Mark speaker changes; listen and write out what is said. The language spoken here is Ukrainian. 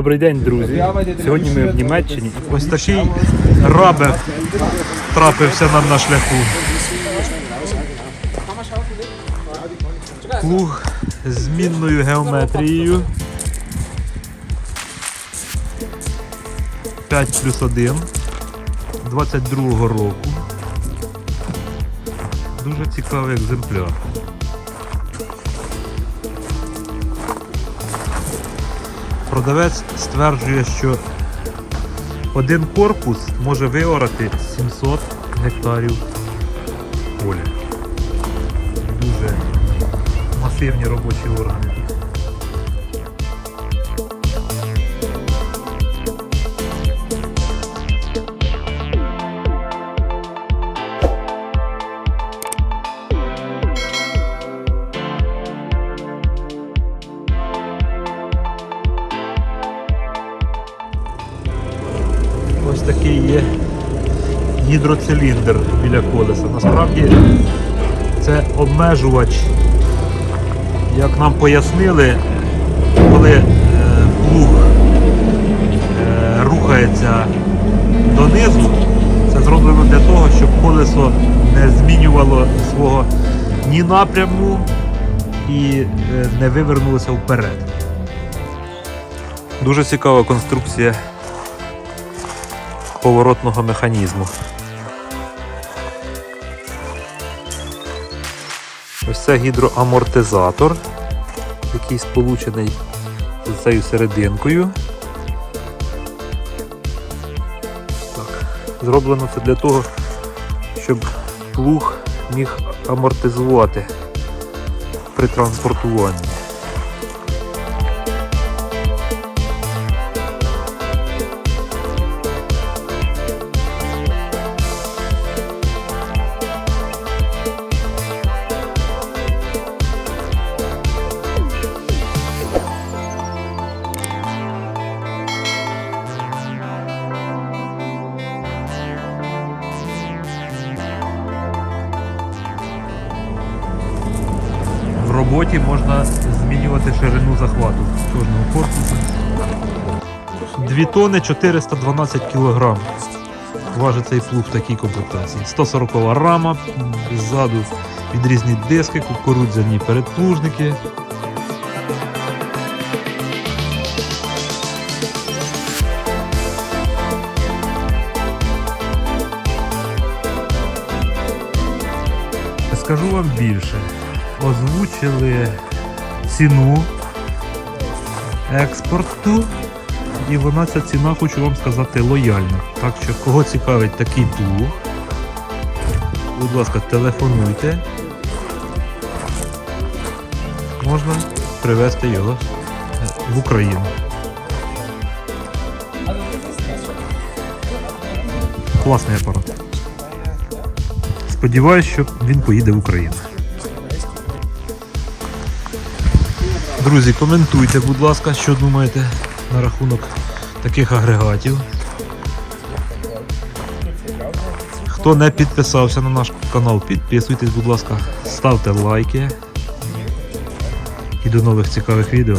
Speaker 1: Добрий день, друзі. Сьогодні ми в Німеччині. Ось такий рабе трапився нам на шляху. Плуг змінною геометрією. 5 плюс 1 22 року. Дуже цікавий екземпляр. Продавець стверджує, що один корпус може виорати 700 гектарів поля. Дуже масивні робочі органи. Такий є гідроциліндр біля колеса. Насправді це обмежувач, як нам пояснили, коли е, плуг е, рухається донизу, це зроблено для того, щоб колесо не змінювало свого ні напряму і е, не вивернулося вперед. Дуже цікава конструкція поворотного механізму. Ось це гідроамортизатор, який сполучений з цією серединкою. Так. Зроблено це для того, щоб плуг міг амортизувати при транспортуванні. В роботі можна змінювати ширину захвату кожного корпусу. 2 тони 412 кг. Важить цей плуг в такій комплектації. 140 рама, ззаду відрізні диски, кукурудзяні передплужники. Скажу вам більше. Озвучили ціну експорту, і вона ця ціна, хочу вам сказати, лояльна. Так що, кого цікавить такий плуг, будь ласка, телефонуйте. Можна привезти його в Україну. Класний апарат. Сподіваюсь, що він поїде в Україну. Друзі, коментуйте, будь ласка, що думаєте на рахунок таких агрегатів. Хто не підписався на наш канал, підписуйтесь, будь ласка, ставте лайки. І до нових цікавих відео.